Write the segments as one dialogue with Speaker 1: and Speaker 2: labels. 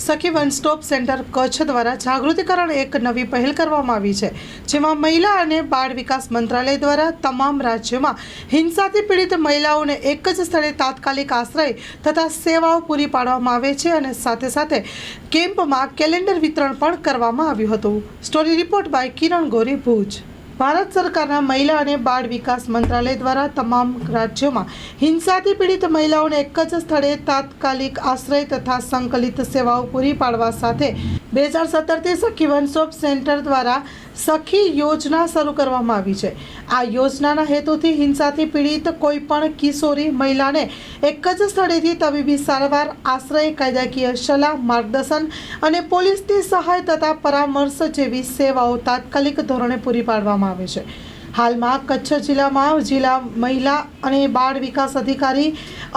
Speaker 1: સખી one stop centre Kutch દ્વારા જાગૃતિકરણ એક નવી પહેલ કરવામાં આવી છે, જેમાં મહિલા અને બાળ વિકાસ મંત્રાલય દ્વારા તમામ રાજ્યોમાં હિંસાથી પીડિત મહિલાઓને એક જ સ્થળે તાત્કાલિક આશ્રય તથા સેવાઓ પૂરી પાડવામાં આવે છે અને સાથે સાથે કેમ્પમાં કેલેન્ડર વિતરણ પણ કરવામાં આવ્યું હતું. સ્ટોરી રિપોર્ટ બાય કિરણ ગોરી ભુજ. ભારત સરકારના મહિલા અને બાળ વિકાસ મંત્રાલય દ્વારા તમામ રાજ્યોમાં હિંસાથી પીડિત મહિલાઓને એક જ સ્થળે તાત્કાલિક આશ્રય તથા સંકલિત સેવાઓ પૂરી પાડવા સાથે બે હજાર સત્તરથી સખીવન સોપ સેન્ટર દ્વારા સખી યોજના શરૂ કરવામાં આવી છે. આ યોજનાના હેતુથી હિંસાથી પીડિત કોઈ પણ કિશોરી મહિલાને એક જ સ્થળેથી તબીબી સારવાર, આશ્રય, કાયદાકીય સલાહ, માર્ગદર્શન અને પોલીસની સહાય તથા પરામર્શ જેવી સેવાઓ તાત્કાલિક ધોરણે પૂરી પાડવામાં આવે છે. હાલમાં કચ્છ જિલ્લામાં જિલ્લા મહિલા અને બાળ વિકાસ અધિકારી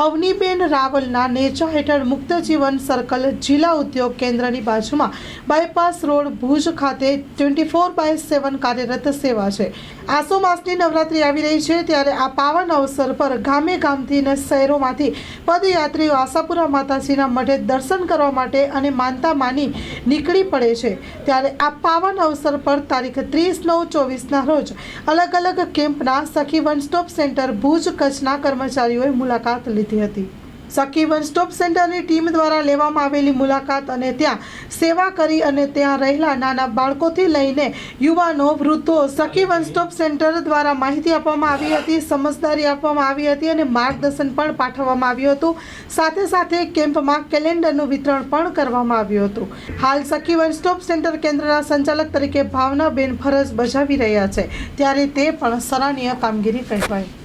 Speaker 1: અવનીબેન રાવલના નેચા હેઠળ મુક્ત જીવન સર્કલ જિલ્લા ઉદ્યોગ કેન્દ્રની બાજુમાં બાયપાસ રોડ ભુજ ખાતે ટ્વેન્ટી ફોર બાય સેવન કાર્યરત સેવા છે. આસો માસની નવરાત્રિ આવી રહી છે ત્યારે આ પાવન અવસર પર ગામે ગામથી અને શહેરોમાંથી પદયાત્રીઓ આશાપુરા માતાજીના મઢે દર્શન કરવા માટે અને માનતા માની નીકળી પડે છે. ત્યારે આ પાવન અવસર પર તારીખ ત્રીસ નવ ચોવીસના રોજ અલગ અલગ અલગ કેમ્પના સખી વન સ્ટોપ સેન્ટર ભુજ કચ્છના કર્મચારીઓએ મુલાકાત લીધી હતી. સખી વન સ્ટોપ સેન્ટરની ટીમ દ્વારા લેવામાં આવેલી મુલાકાત અને ત્યાં સેવા કરી અને ત્યાં રહેલા નાના બાળકોથી લઈને યુવાનો, વૃદ્ધો સખી વન સ્ટોપ સેન્ટર દ્વારા માહિતી આપવામાં આવી હતી, સમજદારી આપવામાં આવી હતી અને માર્ગદર્શન પણ પાઠવવામાં આવ્યું હતું. સાથે સાથે કેમ્પમાં કેલેન્ડરનું વિતરણ પણ કરવામાં આવ્યું હતું. હાલ સખી વન સ્ટોપ સેન્ટર કેન્દ્રના સંચાલક તરીકે ભાવનાબેન ફરજ બજાવી રહ્યા છે. ત્યારે તે પણ સરાહનીય કામગીરી કહેવાય.